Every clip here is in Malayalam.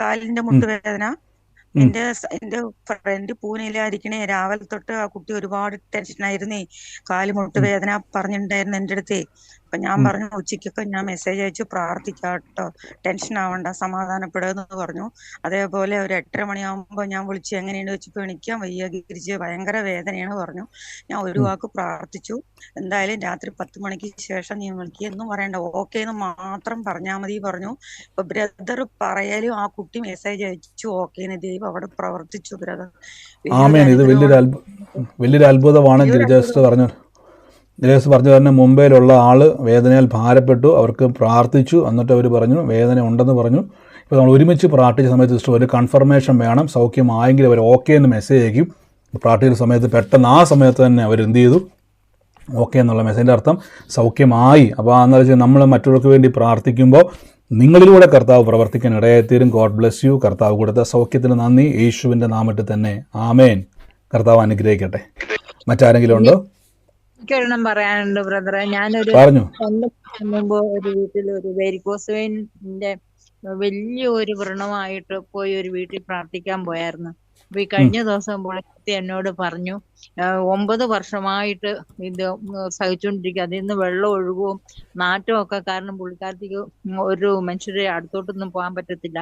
കാലിന്റെ മുട്ടുവേദന. എന്റെ എന്റെ ഫ്രണ്ട് പൂനെയിലായിരിക്കണേ. രാവിലെ തൊട്ട് ആ കുട്ടി ഒരുപാട് ടെൻഷനായിരുന്നേ കാൽ മുട്ടുവേദന പറഞ്ഞിട്ടുണ്ടായിരുന്നു എന്റെ അടുത്തേ. അപ്പൊ ഞാൻ പറഞ്ഞു ഉച്ചയ്ക്കൊക്കെ ഞാൻ മെസ്സേജ് അയച്ചു പ്രാർത്ഥിക്കാം കേട്ടോ ടെൻഷൻ ആവണ്ട സമാധാനപ്പെടുമെന്ന് പറഞ്ഞു. അതേപോലെ ഒരു എട്ടര മണിയാകുമ്പോ ഞാൻ വിളിച്ചു എങ്ങനെയുണ്ട് വെച്ചപ്പോ എണിക്കാൻ വയ്യ ഗിരിച്ച് ഭയങ്കര വേദനയാണ് പറഞ്ഞു. ഞാൻ ഒരു വാക്ക് പ്രാർത്ഥിച്ചു. എന്തായാലും രാത്രി പത്ത് മണിക്ക് ശേഷം നീ വിളിക്കുക എന്നും പറയണ്ട. ഓക്കെ എന്ന് മാത്രം പറഞ്ഞാൽ മതി പറഞ്ഞു. ഇപ്പൊ ബ്രദർ പറയാലും ആ കുട്ടി മെസ്സേജ് അയച്ചു ഓക്കെ ദൈവം അവിടെ പ്രവർത്തിച്ചു ബ്രദർ. ആമേൻ. ഇത് വലിയൊരു വലിയൊരു അത്ഭുതമാണ് പറഞ്ഞു ഗിരിജാസ് പറഞ്ഞു തന്നെ മുംബൈയിലുള്ള ആൾ വേദനയാൽ ഭാരപ്പെട്ടു അവർക്ക് പ്രാർത്ഥിച്ചു എന്നിട്ട് അവർ പറഞ്ഞു വേദന ഉണ്ടെന്ന് പറഞ്ഞു. ഇപ്പോൾ നമ്മൾ ഒരുമിച്ച് പ്രാർത്ഥിച്ച സമയത്ത് സിസ്റ്റർ ഒരു കൺഫർമേഷൻ വേണം സൗഖ്യമായെങ്കിൽ അവർ ഓക്കെ എന്ന് മെസ്സേജ് അയക്കും. പ്രാർത്ഥിക്കുന്ന സമയത്ത് പെട്ടെന്ന് ആ സമയത്ത് തന്നെ അവർ എന്ത് ചെയ്തു? ഓക്കെ എന്നുള്ള മെസ്സേജിന്റെ അർത്ഥം സൗഖ്യമായി. അപ്പോൾ അതെന്ന് വെച്ചാൽ നമ്മൾ മറ്റുള്ളവർക്ക് വേണ്ടി പ്രാർത്ഥിക്കുമ്പോൾ നിങ്ങളിലൂടെ കർത്താവ് പ്രവർത്തിക്കാൻ ഇടയായിത്തീരും. ഗോഡ് ബ്ലെസ് യു കർത്താവ് കൊടുത്ത സൗഖ്യത്തിന് നന്ദി. യേശുവിന്റെ നാമത്തിൽ തന്നെ. ആമേൻ. കർത്താവ് അനുഗ്രഹിക്കട്ടെ. മറ്റാരെങ്കിലും ഉണ്ടോ? എനിക്കൊരെണ്ണം പറയാനുണ്ട് ബ്രദറെ. ഞാനൊരു രണ്ട് വർഷം മുമ്പ് ഒരു വീട്ടിൽ ഒരു വെരിക്കോസ് വെയിനിന്റെ വലിയ ഒരു വ്രണമായിട്ട് പോയി ഒരു വീട്ടിൽ പ്രാർത്ഥിക്കാൻ പോയായിരുന്നു. അപ്പൊ ഈ കഴിഞ്ഞ ദിവസം പുള്ളിക്കാരത്തി എന്നോട് പറഞ്ഞു ഒമ്പത് വർഷമായിട്ട് ഇത് സഹിച്ചുകൊണ്ടിരിക്കുക അതിൽ നിന്ന് വെള്ളം ഒഴുകും നാറ്റവും ഒക്കെ കാരണം പുള്ളിക്കാരത്തിക്ക് ഒരു മനുഷ്യരെ അടുത്തോട്ടൊന്നും പോകാൻ പറ്റത്തില്ല.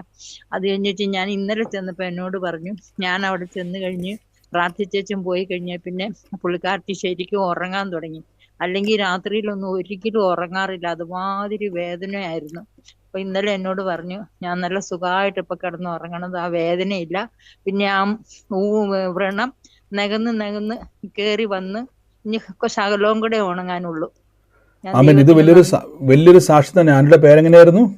അത് കഴിഞ്ഞിട്ട് ഞാൻ ഇന്നലെ ചെന്നപ്പോ എന്നോട് പറഞ്ഞു ഞാൻ അവിടെ ചെന്ന് കഴിഞ്ഞ് പ്രാർത്ഥിച്ചേച്ചും പോയി കഴിഞ്ഞാൽ പിന്നെ പുള്ളിക്കാരത്തി ശരിക്കും ഉറങ്ങാൻ തുടങ്ങി. അല്ലെങ്കിൽ രാത്രിയിലൊന്നും ഒരിക്കലും ഉറങ്ങാറില്ല. അതുമാതിരി വേദനയായിരുന്നു. അപ്പൊ ഇന്നലെ എന്നോട് പറഞ്ഞു ഞാൻ നല്ല സുഖമായിട്ട് ഇപ്പൊ കിടന്ന് ഉറങ്ങണത്. ആ വേദനയില്ല. പിന്നെ ആ ഊ- വ്രണം നകന്ന് നകന്ന് കേറി വന്ന് ഇനി ശകലവും കൂടെ ഉണങ്ങാനുള്ളൂ. ആമേൻ. ഇത് വലിയൊരു വലിയൊരു സാക്ഷി തന്നെ. പേരെങ്ങനെയായിരുന്നു?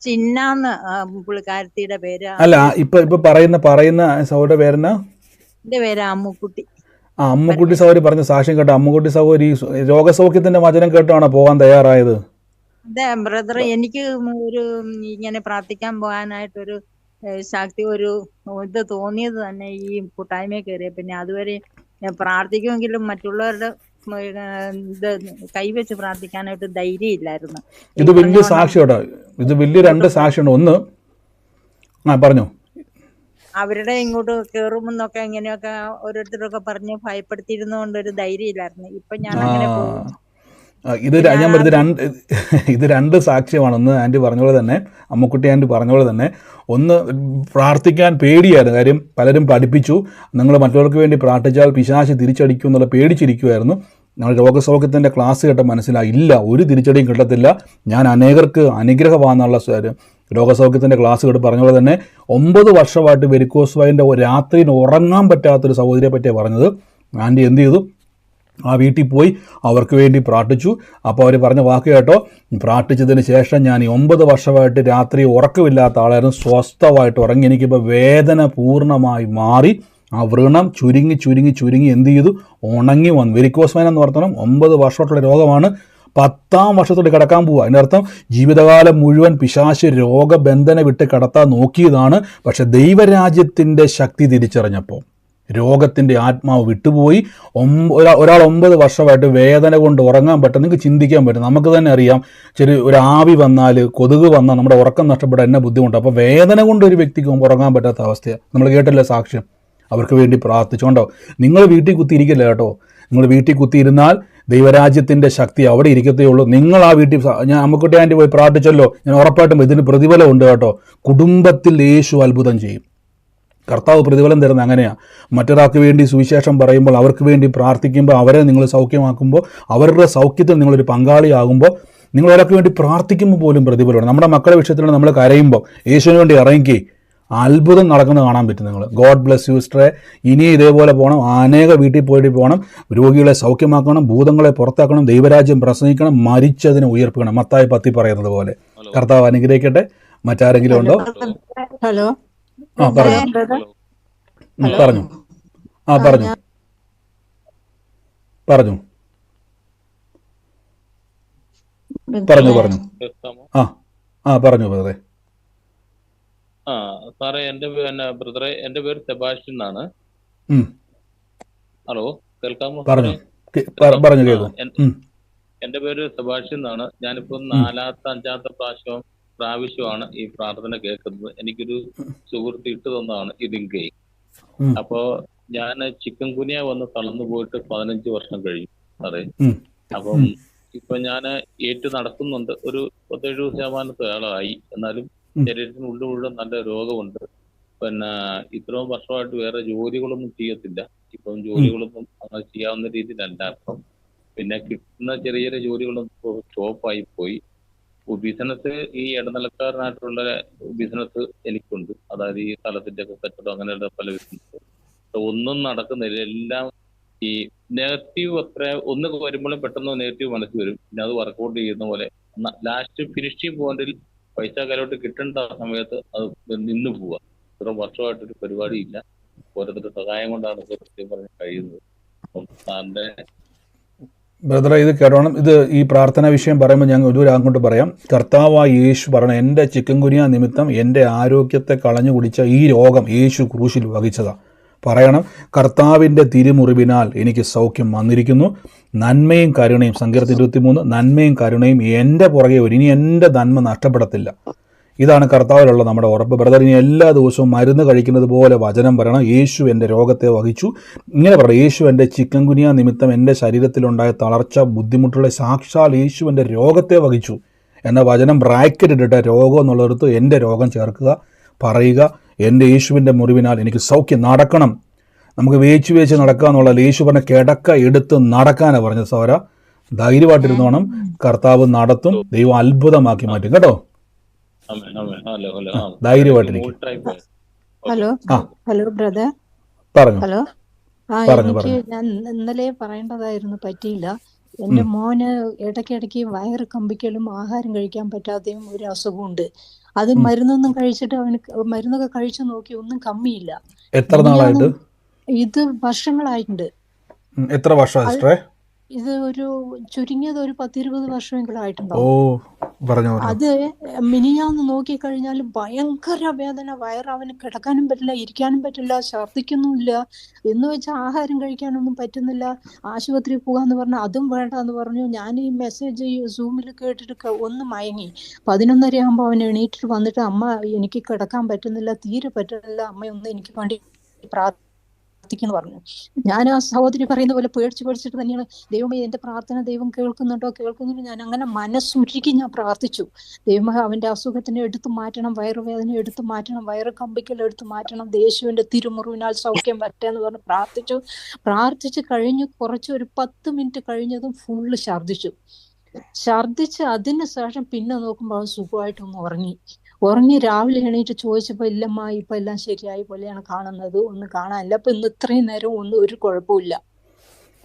ചിന്നാന്ന് പുള്ളിക്കാരത്തിയുടെ പേര്. അല്ല ഇപ്പൊ ഇപ്പൊ പറയുന്ന പറയുന്ന സഹോദര പേരെന്നാ? എന്റെ പേര് അമ്മുക്കുട്ടി. ആ അമ്മുക്കുട്ടി സഹോദരി പറഞ്ഞ സാക്ഷ്യം കേട്ടോ അമ്മുക്കുട്ടി സഹോദരി രോഗസൗഖ്യത്തിന്റെ വചനം കേട്ടാണോ പോകാൻ തയ്യാറായത്? അതെ ബ്രദർ എനിക്ക് ഒരു ഇങ്ങനെ പ്രാർത്ഥിക്കാൻ പോകാനായിട്ടൊരു ശക്തി ഒരു ഇത് തോന്നിയത് തന്നെ ഈ കൂട്ടായ്മയിൽ കയറിയ പിന്നെ അതുവരെ ഞാൻ പ്രാർത്ഥിക്കുമെങ്കിലും മറ്റുള്ളവരുടെ ഇത് കൈവച്ച് പ്രാർത്ഥിക്കാനായിട്ട് ധൈര്യം ഇല്ലായിരുന്നു. ഇത് വലിയ പറഞ്ഞ പോലെ സാക്ഷി കേട്ടോ. ഇത് വലിയ രണ്ട് സാക്ഷിയുണ്ട് ഒന്ന് ആ പറഞ്ഞു. അവരുടെ ഇങ്ങോട്ട് കയറുമെന്നൊക്കെ ഇങ്ങനെയൊക്കെ ഓരോരുത്തരൊക്കെ പറഞ്ഞ് ഭയപ്പെടുത്തിയിരുന്നോണ്ട് ഒരു ധൈര്യമില്ലായിരുന്നു ഇപ്പൊ ഞാൻ അങ്ങനെ പോകും ഇത് ഞാൻ പറഞ്ഞത് രണ്ട് ഇത് രണ്ട് സാക്ഷ്യമാണ്. ഒന്ന് ആന്റി പറഞ്ഞ പോലെ തന്നെ അമ്മക്കുട്ടി ആന്റി പറഞ്ഞ പോലെ തന്നെ. ഒന്ന് പ്രാർത്ഥിക്കാൻ പേടിയായിരുന്നു. കാര്യം പലരും പഠിപ്പിച്ചു. നിങ്ങൾ മറ്റുള്ളവർക്ക് വേണ്ടി പ്രാർത്ഥിച്ചാൽ പിശാശ് തിരിച്ചടിക്കും എന്നുള്ള പേടിച്ചിരിക്കുമായിരുന്നു ഞങ്ങൾ രോഗസൗഖ്യത്തിന്റെ ക്ലാസ് കേട്ട മനസ്സിലായി. ഇല്ല ഒരു തിരിച്ചടിയും കിട്ടത്തില്ല. ഞാൻ അനേകർക്ക് അനുഗ്രഹമാണെന്നുള്ള രോഗസൗഖ്യത്തിന്റെ ക്ലാസ് കേട്ട് പറഞ്ഞ പോലെ തന്നെ ഒമ്പത് വർഷമായിട്ട് വെരിക്കോസ് വൈന്റെ രാത്രിയിൽ ഉറങ്ങാൻ പറ്റാത്തൊരു സഹോദരിയെ പറ്റിയാണ് പറഞ്ഞത്. ആന്റി എന്ത് ചെയ്തു? ആ വീട്ടിൽ പോയി അവർക്ക് വേണ്ടി പ്രാർത്ഥിച്ചു. അപ്പോൾ അവർ പറഞ്ഞ വാക്ക് കേട്ടോ. പ്രാർത്ഥിച്ചതിന് ശേഷം ഞാൻ ഈ ഒമ്പത് വർഷമായിട്ട് രാത്രി ഉറക്കമില്ലാത്ത ആളായിരുന്നു. സ്വസ്ഥമായിട്ട് ഉറങ്ങി എനിക്കിപ്പോൾ വേദന പൂർണമായി മാറി. ആ വ്രണം ചുരുങ്ങി ചുരുങ്ങി ചുരുങ്ങി എന്ത് ചെയ്തു? ഉണങ്ങി വന്നു. വെരിക്കോസ്മൈൻ എന്ന് പറഞ്ഞാൽ ഒമ്പത് വർഷമായിട്ടുള്ള രോഗമാണ്. പത്താം വർഷത്തോട്ട് കിടക്കാൻ പോവുക അർത്ഥം ജീവിതകാലം മുഴുവൻ പിശാശ് രോഗബന്ധന വിട്ട് കടത്താൻ നോക്കിയതാണ്. പക്ഷെ ദൈവരാജ്യത്തിന്റെ ശക്തി തിരിച്ചറിഞ്ഞപ്പോൾ രോഗത്തിന്റെ ആത്മാവ് വിട്ടുപോയി. ഒമ്പ ഒരാ- ഒരാൾ ഒമ്പത് വർഷമായിട്ട് വേദന കൊണ്ട് ഉറങ്ങാൻ പറ്റും നിങ്ങൾക്ക് ചിന്തിക്കാൻ പറ്റും. നമുക്ക് തന്നെ അറിയാം ചെറിയ ഒരു ആവി വന്നാൽ കൊതുക് വന്നാൽ നമ്മുടെ ഉറക്കം നഷ്ടപ്പെടാൻ എന്നെ ബുദ്ധിമുട്ട്. അപ്പോൾ വേദന കൊണ്ട് ഒരു വ്യക്തിക്ക് ഉറങ്ങാൻ പറ്റാത്ത അവസ്ഥയാണ് നമ്മൾ കേട്ടില്ല സാക്ഷ്യം. അവർക്ക് വേണ്ടി പ്രാർത്ഥിച്ചുകൊണ്ടോ നിങ്ങൾ വീട്ടിൽ കുത്തിയിരിക്കില്ല കേട്ടോ? നിങ്ങൾ വീട്ടിൽ കുത്തിയിരുന്നാൽ ദൈവരാജ്യത്തിന്റെ ശക്തി അവിടെ ഇരിക്കത്തേ ഉള്ളൂ. നിങ്ങൾ ആ വീട്ടിൽ ഞാൻ അമ്മക്കുട്ടി ആന്റി പോയി പ്രാർത്ഥിച്ചല്ലോ. ഞാൻ ഉറപ്പായിട്ടും ഇതിന് പ്രതിഫലം ഉണ്ട് കേട്ടോ. കുടുംബത്തിൽ യേശു അത്ഭുതം ചെയ്യും. കർത്താവ് പ്രതിഫലം തരുന്നത് അങ്ങനെയാണ് മറ്റൊരാൾക്ക് വേണ്ടി സുവിശേഷം പറയുമ്പോൾ അവർക്ക് വേണ്ടി പ്രാർത്ഥിക്കുമ്പോൾ അവരെ നിങ്ങൾ സൗഖ്യമാക്കുമ്പോൾ അവരുടെ സൗഖ്യത്തിൽ നിങ്ങളൊരു പങ്കാളിയാകുമ്പോൾ നിങ്ങൾ ഒരാൾക്ക് വേണ്ടി പ്രാർത്ഥിക്കുമ്പോൾ പോലും പ്രതിഫലമാണ് നമ്മുടെ മക്കളുടെ വിഷയത്തിലാണ് നമ്മൾ കരയുമ്പോൾ യേശുവിന് വേണ്ടി ഇറങ്ങി അത്ഭുതം നടക്കുന്നത് കാണാൻ പറ്റും നിങ്ങൾ ഗോഡ് ബ്ലെസ് യു സിസ്റ്ററെ ഇനി ഇതേപോലെ പോകണം. അനേക വീട്ടിൽ പോയിട്ട് പോകണം. രോഗികളെ സൗഖ്യമാക്കണം. ഭൂതങ്ങളെ പുറത്താക്കണം. ദൈവരാജ്യം പ്രസംഗിക്കണം. മരിച്ചതിനെ ഉയർപ്പിക്കണം. മത്തായി പത്തി പറയുന്നത് പോലെ. കർത്താവ് അനുഗ്രഹിക്കട്ടെ. മറ്റാരെങ്കിലും ഉണ്ടോ? ഹലോ. ആ പറഞ്ഞു. പറഞ്ഞു. ആ പറഞ്ഞു. പറഞ്ഞു. പറഞ്ഞു പറഞ്ഞു. ആ ആ പറഞ്ഞു വെറുതെ ആ സാറേ എന്റെ പിന്നെ ബ്രദറെ എന്റെ പേര് സെബാസ്റ്റ്യൻ എന്നാണ്. ഹലോ കേൾക്കാമോ? പറഞ്ഞു. പറഞ്ഞു കേൾക്കും. എന്റെ പേര് സെബാസ്റ്റ്യൻ എന്നാണ്. ഞാനിപ്പോ നാലാമത്തെ അഞ്ചാമത്തെ പ്രാവശ്യം പ്രാവശ്യമാണ് ഈ പ്രാർത്ഥന കേൾക്കുന്നത്. എനിക്കൊരു സുഹൃത്ത് ഇട്ട് തന്നതാണ് ഇതിങ്കേ. അപ്പോ ഞാൻ ചിക്കൻ കുനിയ വന്ന് തളർന്നു പോയിട്ട് പതിനഞ്ച് വർഷം കഴിഞ്ഞു സാറേ. ഉം. അപ്പം ഇപ്പൊ ഞാൻ ഏറ്റു നടക്കുന്നുണ്ട് ഒരു പത്തേഴ് ശതമാനത്തോളമായി എന്നാലും ഉം. ഉള്ളു മുഴുവൻ നല്ല രോഗമുണ്ട്. പിന്നെ ഇത്രയും വർഷമായിട്ട് വേറെ ജോലികളൊന്നും ചെയ്യത്തില്ല. ഇപ്പം ജോലികളൊന്നും അങ്ങനെ ചെയ്യാവുന്ന രീതിയിലല്ല. അപ്പം പിന്നെ കിട്ടുന്ന ചെറിയ ചെറിയ ജോലികളൊന്നും സ്റ്റോപ്പായി പോയി. ബിസിനസ് ഈ ഇടനിലക്കാരനായിട്ടുള്ള ബിസിനസ് എനിക്കുണ്ട്. അതായത് ഈ സ്ഥലത്തിന്റെ ഒക്കെ കച്ചവടം അങ്ങനെയുള്ള പല ബിസിനസ് ഒന്നും നടക്കുന്നില്ല. എല്ലാം ഈ നെഗറ്റീവ് അത്ര ഒന്ന് വരുമ്പോഴും പെട്ടെന്ന് നെഗറ്റീവ് മനസ്സിൽ വരും. പിന്നെ അത് വർക്കൗട്ട് ചെയ്യുന്ന പോലെ. ലാസ്റ്റ് ഫിനിഷിംഗ് പോയിന്റിൽ പൈസ കയ്യിലോട്ട് കിട്ടേണ്ട സമയത്ത് അത് നിന്ന് പോവുക ഇത്ര വർഷമായിട്ടൊരു പരിപാടി ഇല്ല ഓരോരുത്തരുടെ സഹായം കൊണ്ടാണ് സത്യം പറഞ്ഞ് കഴിയുന്നത്. സാറിന്റെ ബ്രദറെ ഇത് കേട്ടോണം. ഇത് ഈ പ്രാർത്ഥന വിഷയം പറയുമ്പോൾ ഞാൻ ഒരു അങ്ങോട്ട് പറയാം. കർത്താവായ യേശു പറയണം എന്റെ ചിക്കൻ കുനിയ നിമിത്തം എന്റെ ആരോഗ്യത്തെ കളഞ്ഞു കുടിച്ച ഈ രോഗം യേശു ക്രൂശിൽ വഹിച്ചതാ. പറയണം. കർത്താവിന്റെ തിരുമുറിവിനാൽ എനിക്ക് സൗഖ്യം വന്നിരിക്കുന്നു. നന്മയും കരുണയും സങ്കീർത്തി ഇരുപത്തിമൂന്ന് നന്മയും കരുണയും എന്റെ പുറകെ ഒരു ഇനി എന്റെ നന്മ നഷ്ടപ്പെടത്തില്ല. ഇതാണ് കർത്താവിലുള്ള നമ്മുടെ ഉറപ്പ്. ബ്രദർ ഇനി എല്ലാ ദിവസവും മരുന്ന് കഴിക്കുന്നത് പോലെ വചനം പറയണം. യേശു എന്റെ രോഗത്തെ വഹിച്ചു. ഇങ്ങനെ പറയണം. യേശു എന്റെ ചിക്കൻ കുനിയ നിമിത്തം എന്റെ ശരീരത്തിലുണ്ടായ തളർച്ച ബുദ്ധിമുട്ടുള്ള സാക്ഷാൽ യേശു എന്റെ രോഗത്തെ വഹിച്ചു. എന്ന വചനം ബ്രാക്കറ്റ് ഇട്ടിട്ട് രോഗം എന്നുള്ളിടത്ത് എന്റെ രോഗം ചേർക്കുക പറയുക എന്റെ യേശുവിന്റെ മുറിവിനാൽ എനിക്ക് സൗഖ്യം നടക്കണം. നമുക്ക് വേച്ച് വേച്ച് നടക്കുക എന്നുള്ള യേശു പറഞ്ഞ കിടക്ക എടുത്ത് നടക്കാനാണ് പറഞ്ഞത്. സൗര ധൈര്യമായിട്ടിരുന്നോണം. കർത്താവ് നടത്തും ദൈവം അത്ഭുതമാക്കി മാറ്റും. കേട്ടോ? Amen, amen. Hello, hello. ആ. ധൈര്യമായിട്ടിരിക്കും. ഹലോ. Hello brother. പറഞ്ഞു. ഹലോ. ആ പറഞ്ഞു, എനിക്ക് ഞാൻ ഇന്നലെ പറയേണ്ടതായിരുന്നു പറ്റിയില്ല. എന്റെ മോന് ഇടയ്ക്കിടയ്ക്ക് വയറ് കമ്പിക്കലും ആഹാരം കഴിക്കാൻ പറ്റാതെയും ഒരു അസുഖമുണ്ട്. അത് മരുന്നൊന്നും കഴിച്ചിട്ട് അവന് മരുന്നൊക്കെ കഴിച്ചു നോക്കി ഒന്നും കമ്മിയില്ല. എത്ര നാളായിട്ട്? ഇത് വർഷങ്ങളായിട്ടുണ്ട്. എത്ര വർഷം ഇത് ഒരു ചുരുങ്ങിയത് ഒരു പത്തിരുപത് വർഷമെങ്കിലും ആയിട്ടുണ്ടാവും. അത് മിനിഞ്ഞാന്ന് നോക്കിക്കഴിഞ്ഞാൽ ഭയങ്കര വേദന. വയറവന് കിടക്കാനും പറ്റില്ല ഇരിക്കാനും പറ്റില്ല ഛർദിക്കുന്നുമില്ല എന്ന് വെച്ചാൽ ആഹാരം കഴിക്കാനൊന്നും പറ്റുന്നില്ല. ആശുപത്രിയിൽ പോകാന്ന് പറഞ്ഞാൽ അതും വേണ്ട എന്ന് പറഞ്ഞു. ഞാൻ ഈ മെസ്സേജ് സൂമിൽ കേട്ടിട്ട് ഒന്ന് മയങ്ങി. പതിനൊന്നര ആകുമ്പോൾ അവൻ എണീറ്റിട്ട് വന്നിട്ട് അമ്മ എനിക്ക് കിടക്കാൻ പറ്റുന്നില്ല തീരെ പറ്റുന്നില്ല. അമ്മയൊന്നും എനിക്ക് വേണ്ടി പ്രാർത്ഥിക്കുന്നു പറഞ്ഞു. ഞാൻ ആ സഹോദരി പറയുന്ന പോലെ പേടിച്ച് പേടിച്ചിട്ട് തന്നെയാണ് ദൈവമേ എന്റെ പ്രാർത്ഥന ദൈവം കേൾക്കുന്നുണ്ടോ? കേൾക്കുന്നുണ്ടോ ഞാൻ അങ്ങനെ മനസ്സുരുക്കി ഞാൻ പ്രാർത്ഥിച്ചു. ദൈവമേ അവന്റെ അസുഖത്തിനെ എടുത്തു മാറ്റണം വയറുവേദന എടുത്തു മാറ്റണം വയറ് കമ്പിക്കൽ എടുത്തു മാറ്റണം ദേശുവിന്റെ തിരുമുറിവിനാൽ സൗഖ്യം വരട്ടെ എന്ന് പറഞ്ഞ് പ്രാർത്ഥിച്ചു. പ്രാർത്ഥിച്ച് കഴിഞ്ഞ് കുറച്ച് ഒരു പത്ത് മിനിറ്റ് കഴിഞ്ഞതും ഫുള്ള് ഛർദ്ദിച്ചു. ഛർദ്ദിച്ച് അതിന് ശേഷം പിന്നെ നോക്കുമ്പോൾ അവൻ സുഖമായിട്ടൊന്ന് ഉറങ്ങി. ഉറങ്ങി രാവിലെ എണീറ്റ് ചോദിച്ചപ്പോ ഇല്ലമ്മ ഇപ്പൊ എല്ലാം ശരിയായി പോലെയാണ് കാണുന്നത് ഒന്നും കാണാനില്ല. അപ്പൊ ഇന്ന് ഇത്രയും നേരം ഒന്നും ഒരു കുഴപ്പമില്ല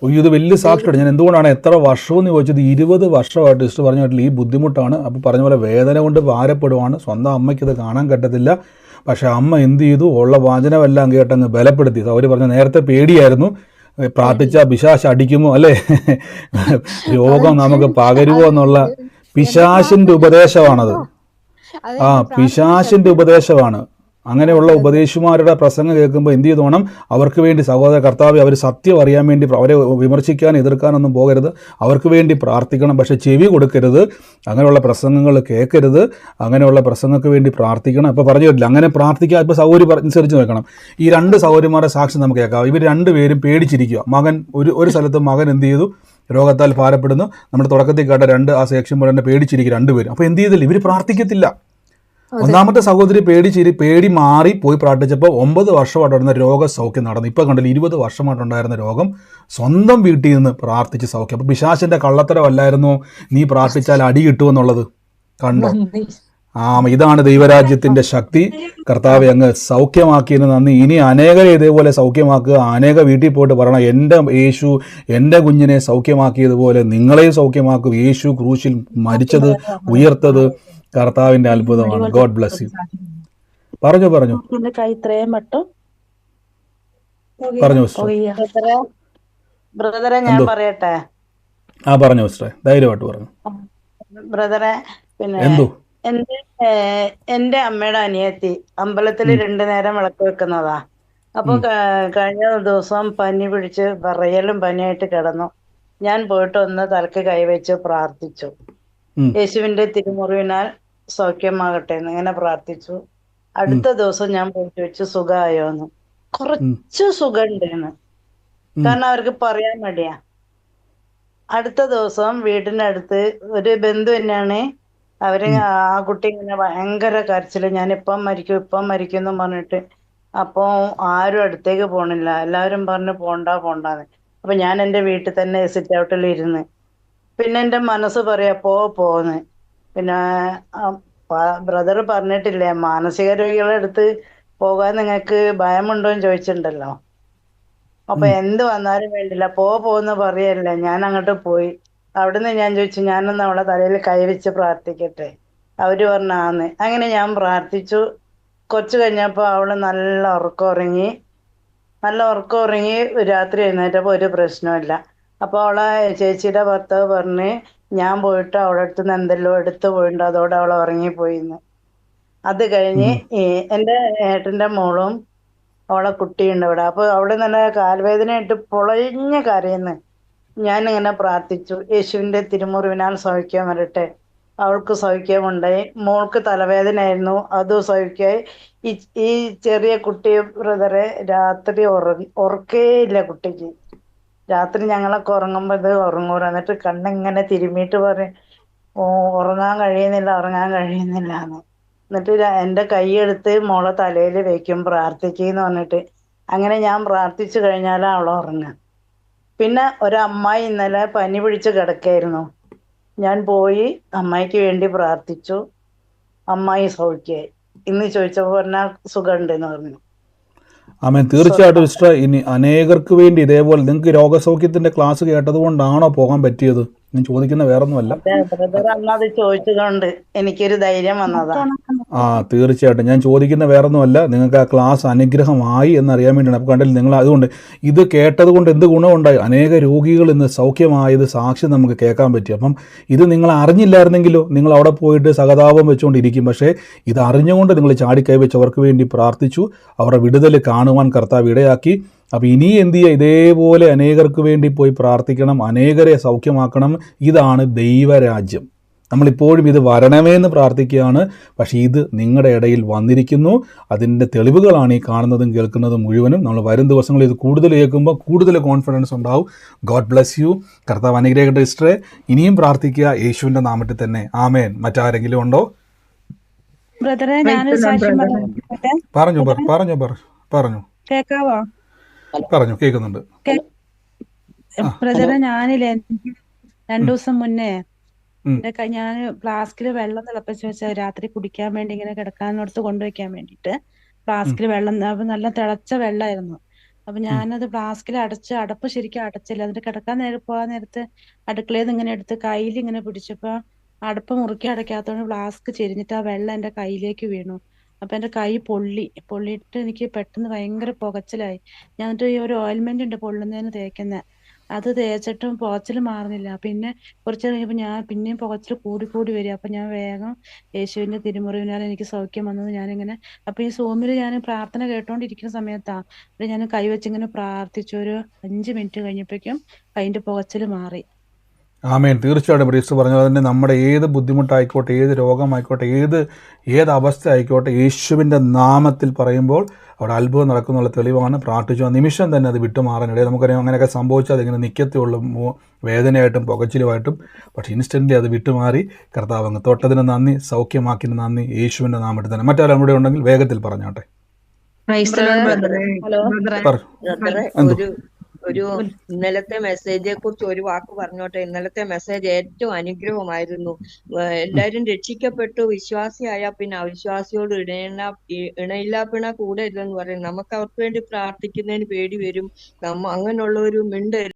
അയ്യോ ഇത് വലിയ സാക്ഷിയാണ് ഞാൻ എന്തുകൊണ്ടാണ് എത്ര വർഷവും എന്ന് ചോദിച്ചത്? ഇരുപത് വർഷമായിട്ട് സിസ്റ്റർ പറഞ്ഞ ഈ ബുദ്ധിമുട്ടാണ്. അപ്പോൾ പറഞ്ഞ പോലെ വേദന കൊണ്ട് ഭാരപ്പെടുവാണ്. സ്വന്തം അമ്മയ്ക്ക് ഇത് കാണാൻ പറ്റത്തില്ല. പക്ഷേ അമ്മ എന്ത് ചെയ്തു? ഉള്ള വാചനമെല്ലാം കേട്ടങ്ങ് ബലപ്പെടുത്തി. അവർ പറഞ്ഞ നേരത്തെ പേടിയായിരുന്നു. പ്രാർത്ഥിച്ച പിശാശ് അടിക്കുമോ അല്ലേ? രോഗം നമുക്ക് പകരുമോ എന്നുള്ള പിശാശിന്റെ ഉപദേശമാണത്. ആ. പിശാശിന്റെ ഉപദേശമാണ്. അങ്ങനെയുള്ള ഉപദേശിമാരുടെ പ്രസംഗം കേൾക്കുമ്പോൾ എന്ത് ചെയ്തോണം അവർക്ക് വേണ്ടി സഹോദര കർത്താവ് അവർ സത്യം അറിയാൻ വേണ്ടി അവരെ വിമർശിക്കാൻ എതിർക്കാനൊന്നും പോകരുത്. അവർക്ക് വേണ്ടി പ്രാർത്ഥിക്കണം പക്ഷേ ചെവി കൊടുക്കരുത്. അങ്ങനെയുള്ള പ്രസംഗങ്ങൾ കേൾക്കരുത്. അങ്ങനെയുള്ള പ്രസംഗങ്ങൾക്ക് വേണ്ടി പ്രാർത്ഥിക്കണം. ഇപ്പോൾ പറഞ്ഞു വരില്ല അങ്ങനെ പ്രാർത്ഥിക്കാൻ ഇപ്പോൾ സൗകര്യം അനുസരിച്ച് നോക്കണം ഈ രണ്ട് സൗകര്യമാരുടെ സാക്ഷി നമുക്ക് കേൾക്കാം. ഇവർ രണ്ട് പേരും പേടിച്ചിരിക്കുക മകൻ ഒരു ഒരു സ്ഥലത്ത് മകൻ എന്ത് ചെയ്തു? രോഗത്താൽ ഭാരപ്പെടുന്നു. നമ്മുടെ തുടക്കത്തിൽ കേട്ട രണ്ട് ആ സെക്ഷൻ പോലെ തന്നെ പേടിച്ചിരിക്കും രണ്ടുപേരും. അപ്പോൾ എന്ത് ചെയ്തില്ല? ഇവർ പ്രാർത്ഥിക്കത്തില്ല. ഒന്നാമത്തെ സഹോദരി പേടിച്ചിരി പേടി മാറി പോയി പ്രാർത്ഥിച്ചപ്പോൾ ഒമ്പത് വർഷമായിട്ടുണ്ടായിരുന്ന രോഗസൗഖ്യം നടന്നു. ഇപ്പൊ കണ്ടില്ല ഇരുപത് വർഷമായിട്ടുണ്ടായിരുന്ന രോഗം സ്വന്തം വീട്ടിൽ നിന്ന് പ്രാർത്ഥിച്ച് സൗഖ്യം. അപ്പോൾ പിശാശിന്റെ കള്ളത്തരമല്ലായിരുന്നു നീ പ്രാർത്ഥിച്ചാൽ അടി കിട്ടുമെന്നുള്ളത്. കണ്ടോ. ആ ഇതാണ് ദൈവരാജ്യത്തിന്റെ ശക്തി. കർത്താവ് അങ്ങ് സൗഖ്യമാക്കിയതിന് നന്ദി. ഇനി അനേകരെ ഇതേപോലെ സൗഖ്യമാക്കുക അനേക വീട്ടിൽ പോയിട്ട് പറയണം എന്റെ യേശു എന്റെ കുഞ്ഞിനെ സൗഖ്യമാക്കിയതുപോലെ നിങ്ങളെയും സൗഖ്യമാക്കും. യേശു ക്രൂശിൽ മരിച്ചത് ഉയർത്തത് കർത്താവിന്റെ അത്ഭുതമാണ്. ഗോഡ് ബ്ലസ് യു പറഞ്ഞു പറഞ്ഞു. പറഞ്ഞു ബ്രദറെ ബ്രദറെ ഞാൻ? പറയട്ടെ? ആ പറഞ്ഞു മിസ്റ്ററെ ധൈര്യമായിട്ട് പറഞ്ഞു. ബ്രദറെ പിന്നെ എന്തോ? എന്റെ എന്റെ അമ്മയുടെ അനിയത്തി അമ്പലത്തിൽ രണ്ടു നേരം വിളക്ക് വെക്കുന്നതാ. അപ്പൊ കഴിഞ്ഞ ദിവസം പനി പിടിച്ച് വിറയലും പനിയായിട്ട് കിടന്നു. ഞാൻ പോയിട്ട് ഒന്ന് തലക്ക് കൈവച്ച് പ്രാർത്ഥിച്ചു. യേശുവിന്റെ തിരുമുറിവിനാൽ സൗഖ്യമാകട്ടെ എന്ന് ഇങ്ങനെ പ്രാർത്ഥിച്ചു. അടുത്ത ദിവസം ഞാൻ പോയി ചോദിച്ചു സുഖമായോന്ന്. കുറച്ച് സുഖം ഉണ്ടെന്ന് ഉം. കാരണം അവർക്ക് പറയാൻ മടിയാ. അടുത്ത ദിവസം വീടിന്റെ അടുത്ത് ഒരു ബന്ധു തന്നെയാണ് അവർ ആ കുട്ടി ഇങ്ങനെ ഭയങ്കര കരച്ചിൽ ഞാൻ ഇപ്പം മരിക്കും ഇപ്പം മരിക്കും എന്ന് പറഞ്ഞിട്ട് അപ്പൊ ആരും അടുത്തേക്ക് പോണില്ല. എല്ലാവരും പറഞ്ഞു പോണ്ട പോണ്ടാന്ന്. അപ്പൊ ഞാൻ എന്റെ വീട്ടിൽ തന്നെ സിറ്റ് ഔട്ടിൽ ഇരുന്ന് പിന്നെ എന്റെ മനസ്സ് പറയാ പോ പോന്ന്. പിന്നെ ബ്രദർ പറഞ്ഞിട്ടില്ലേ മാനസിക രോഗികളെ അടുത്ത് പോകാൻ നിങ്ങൾക്ക് ഭയമുണ്ടോ? എന്ന് ചോദിച്ചിട്ടുണ്ടല്ലോ. അപ്പൊ എന്ത് വന്നാലും വേണ്ടില്ല പോ പോന്ന് പറയല്ലേ. ഞാൻ അങ്ങോട്ട് പോയി. അവിടുന്ന് ഞാൻ ചോദിച്ചു ഞാനൊന്ന് അവളെ തലയിൽ കൈവച്ച് പ്രാർത്ഥിക്കട്ടെ? അവർ പറഞ്ഞ ആന്ന്. അങ്ങനെ ഞാൻ പ്രാർത്ഥിച്ചു. കുറച്ച് കഴിഞ്ഞപ്പോൾ അവൾ നല്ല ഉറക്കം ഉറങ്ങി. നല്ല ഉറക്കം ഉറങ്ങി രാത്രി എഴുന്നേറ്റപ്പോൾ ഒരു പ്രശ്നമില്ല അപ്പോൾ അവളെ ചേച്ചിയുടെ ഭർത്താവ് പറഞ്ഞ് ഞാൻ പോയിട്ട് അവളെ അടുത്ത് നിന്ന് എന്തെല്ലോ എടുത്തു പോയിട്ടുണ്ട്. അതോടെ അവൾ ഉറങ്ങിപ്പോയിന്ന്. അത് കഴിഞ്ഞ് ഈ ഏട്ടന്റെ മോളും അവളെ കുട്ടിയുണ്ട് ഇവിടെ. അപ്പോൾ അവിടെ നല്ല ഇട്ട് പൊളഞ്ഞ് കരയുന്നു. ഞാനിങ്ങനെ പ്രാർത്ഥിച്ചു യേശുവിന്റെ തിരുമുറിവിനാൽ സൗഖ്യം വരട്ടെ. അവൾക്ക് സൗഖ്യമുണ്ടായി മോൾക്ക് തലവേദനയായിരുന്നു. അതും സൗഖ്യമായി ഈ ചെറിയ കുട്ടി ബ്രദറെ രാത്രി ഉറക്കേ ഉറക്കേയില്ല കുട്ടിക്ക്. രാത്രി ഞങ്ങളൊക്കെ ഉറങ്ങുമ്പോൾ ഇത് ഉറങ്ങൂല. എന്നിട്ട് കണ്ണിങ്ങനെ തിരുമ്മിയിട്ട് പറയും ഓ ഉറങ്ങാൻ കഴിയുന്നില്ല ഉറങ്ങാൻ കഴിയുന്നില്ല എന്ന്. എന്നിട്ട് എന്റെ കൈയെടുത്ത് മോളെ തലയിൽ വയ്ക്കും പ്രാർത്ഥിക്കുന്നു പറഞ്ഞിട്ട്. അങ്ങനെ ഞാൻ പ്രാർത്ഥിച്ചു കഴിഞ്ഞാൽ അവൾ ഉറങ്ങുക. പിന്നെ ഒരമ്മായി ഇന്നലെ പനി പിടിച്ച് കിടക്കായിരുന്നു. ഞാൻ പോയി അമ്മായിക്ക് വേണ്ടി പ്രാർത്ഥിച്ചു. അമ്മായി സൗഖ്യമായി ഇന്ന് ചോദിച്ചപ്പോൾ പറഞ്ഞാൽ സുഖമുണ്ടെന്ന് പറഞ്ഞു. ആമേൻ. തീർച്ചയായിട്ടും സിസ്റ്റർ ഇനി അനേകർക്ക് വേണ്ടി ഇതേപോലെ നിങ്ങൾക്ക് രോഗസൗഖ്യത്തിന്റെ ക്ലാസ് കേട്ടത് കൊണ്ടാണോ പോകാൻ പറ്റിയത്? ഞാൻ ചോദിക്കുന്ന വേറൊന്നുമല്ല. അന്നത് ചോദിച്ചതുകൊണ്ട് എനിക്കൊരു ധൈര്യം വന്നതാ. ആ തീർച്ചയായിട്ടും. ഞാൻ ചോദിക്കുന്ന വേറൊന്നുമല്ല. നിങ്ങൾക്ക് ആ ക്ലാസ് അനുഗ്രഹമായി എന്നറിയാൻ വേണ്ടിയാണ്. അപ്പോൾ കണ്ടില്ല നിങ്ങൾ അതുകൊണ്ട് ഇത് കേട്ടത് കൊണ്ട് എന്ത് ഗുണമുണ്ടായി? അനേക രോഗികൾ ഇന്ന് സൗഖ്യമായത് സാക്ഷ്യം നമുക്ക് കേൾക്കാൻ പറ്റി. അപ്പം ഇത് നിങ്ങൾ അറിഞ്ഞില്ലായിരുന്നെങ്കിലോ നിങ്ങൾ അവിടെ പോയിട്ട് സഹതാപം വെച്ചുകൊണ്ടിരിക്കും. പക്ഷേ ഇത് അറിഞ്ഞുകൊണ്ട് നിങ്ങൾ ചാടിക്കൈ വെച്ച് അവർക്ക് വേണ്ടി പ്രാർത്ഥിച്ചു. അവരുടെ വിടുതൽ കാണുവാൻ കർത്താവ് ഇടയാക്കി. അപ്പോൾ ഇനി എന്ത് ചെയ്യുക? ഇതേപോലെ അനേകർക്ക് വേണ്ടി പോയി പ്രാർത്ഥിക്കണം അനേകരെ സൗഖ്യമാക്കണം. ഇതാണ് ദൈവരാജ്യം. നമ്മളിപ്പോഴും ഇത് വരണമേ എന്ന് പ്രാർത്ഥിക്കുകയാണ്. പക്ഷേ ഇത് നിങ്ങളുടെ ഇടയിൽ വന്നിരിക്കുന്നു. അതിന്റെ തെളിവുകളാണ് ഈ കാണുന്നതും കേൾക്കുന്നതും മുഴുവനും. നമ്മൾ വരും ദിവസങ്ങളിൽ ഇത് കൂടുതൽ കേൾക്കുമ്പോൾ കൂടുതൽ കോൺഫിഡൻസ് ഉണ്ടാവും. ഗോഡ് ബ്ലെസ് യു കർത്താവ് അനുഗ്രഹിക്കട്ടെ സിസ്റ്ററെ ഇനിയും പ്രാർത്ഥിക്കുക. യേശുവിന്റെ നാമത്തിൽ തന്നെ. ആമേൻ. മറ്റാരെങ്കിലും ഉണ്ടോ? പറഞ്ഞു പറഞ്ഞു പറഞ്ഞു. കേക്കാവോ? പറഞ്ഞു കേൾക്കുന്നുണ്ട്. ബ്രദറെ ഞാനില്ലേ രണ്ടു ദിവസം മുന്നേ ഞാൻ ഫ്ലാസ്കിൽ വെള്ളം തിളപ്പിച്ച് വെച്ച രാത്രി കുടിക്കാൻ വേണ്ടി ഇങ്ങനെ കിടക്കാനോടത്ത് കൊണ്ടുവയ്ക്കാൻ വേണ്ടിട്ട് ഫ്ലാസ്കിൽ വെള്ളം നല്ല തിളച്ച വെള്ളമായിരുന്നു അപ്പൊ ഞാനത് ഫ്ലാസ്കിൽ അടച്ച് അടപ്പ് ശരിക്കും അടച്ചില്ല. എന്നിട്ട് കിടക്കാൻ നേരം പോകാൻ നേരത്ത് അടുക്കളയിൽ നിന്ന് ഇങ്ങനെ എടുത്ത് കയ്യിൽ ഇങ്ങനെ പിടിച്ചപ്പോ അടപ്പ് മുറുക്കി അടയ്ക്കാത്തോണ്ട് ഫ്ലാസ്ക് ചെരിഞ്ഞിട്ട് ആ വെള്ളം എന്റെ കയ്യിലേക്ക് വീണു. അപ്പൊ എന്റെ കൈ പൊള്ളി പൊള്ളിയിട്ട് എനിക്ക് പെട്ടെന്ന് ഭയങ്കര പുകച്ചിലായി. ഞാൻ എന്നിട്ട് ഈ ഒരു ഓയിൽമെന്റ് ഉണ്ട് പൊള്ളുന്നതിന് തേക്കുന്ന. അത് തേച്ചിട്ടും പുകച്ചിൽ മാറുന്നില്ല. പിന്നെ കുറച്ച് കഴിഞ്ഞപ്പോൾ ഞാൻ പിന്നെയും പുകച്ചിൽ കൂടി കൂടി വരിക അപ്പൊ ഞാൻ വേഗം യേശുവിന്റെ തിരുമുറിവിനാൽ എനിക്ക് സൗഖ്യം വന്നത് ഞാനിങ്ങനെ അപ്പൊ ഈ സൂമിൽ ഞാൻ പ്രാർത്ഥന കേട്ടോണ്ടിരിക്കുന്ന സമയത്താ ഞാൻ കൈവച്ചിങ്ങനെ പ്രാർത്ഥിച്ചു. ഒരു അഞ്ച് മിനിറ്റ് കഴിഞ്ഞപ്പോഴേക്കും അതിന്റെ പുകച്ചിൽ മാറി. ആമേൻ. തീർച്ചയായിട്ടും പ്രീസ്റ്റ് പറഞ്ഞു തന്നെ നമ്മുടെ ഏത് ബുദ്ധിമുട്ടായിക്കോട്ടെ ഏത് രോഗമായിക്കോട്ടെ ഏത് ഏത് അവസ്ഥ ആയിക്കോട്ടെ യേശുവിന്റെ നാമത്തിൽ പറയുമ്പോൾ അവിടെ അത്ഭുതം നടക്കുന്നുള്ള തെളിവാണ്. പ്രാർത്ഥിച്ചു ആ നിമിഷം തന്നെ അത് വിട്ടുമാറാനിടയിൽ നമുക്കറിയാം അങ്ങനെയൊക്കെ സംഭവിച്ചാൽ അതിങ്ങനെ നിൽക്കത്തേ ഉള്ളൂ മോ- വേദനയായിട്ടും പുകച്ചിലുമായിട്ടും. പക്ഷേ ഇൻസ്റ്റന്റ്ലി അത് വിട്ടുമാറി കർത്താവ് അങ്ങ് തൊട്ടതിന് നന്ദി സൗഖ്യമാക്കിന് നന്ദി യേശുവിന്റെ നാമത്തിൽ തന്നെ. മറ്റാരും കൂടെ ഉണ്ടെങ്കിൽ വേഗത്തിൽ പറഞ്ഞാട്ടെ. ഹലോ? ഒരു ഇന്നലത്തെ മെസ്സേജിനെ കുറിച്ച് ഒരു വാക്ക് പറഞ്ഞോട്ടെ. ഇന്നലത്തെ മെസ്സേജ് ഏറ്റവും അനുഗ്രഹമായിരുന്നു. എല്ലാരും രക്ഷിക്കപ്പെട്ടു. വിശ്വാസിയായ പിന്നെ അവിശ്വാസിയോട് ഇണയില്ല ഇണയില്ലാപ്പിണ കൂടെ ഇല്ലെന്ന് പറയും. നമുക്ക് അവർക്ക് വേണ്ടി പ്രാർത്ഥിക്കുന്നതിന് പേടി വരും. നമ്മ അങ്ങനെയുള്ള ഒരു മിണ്ട്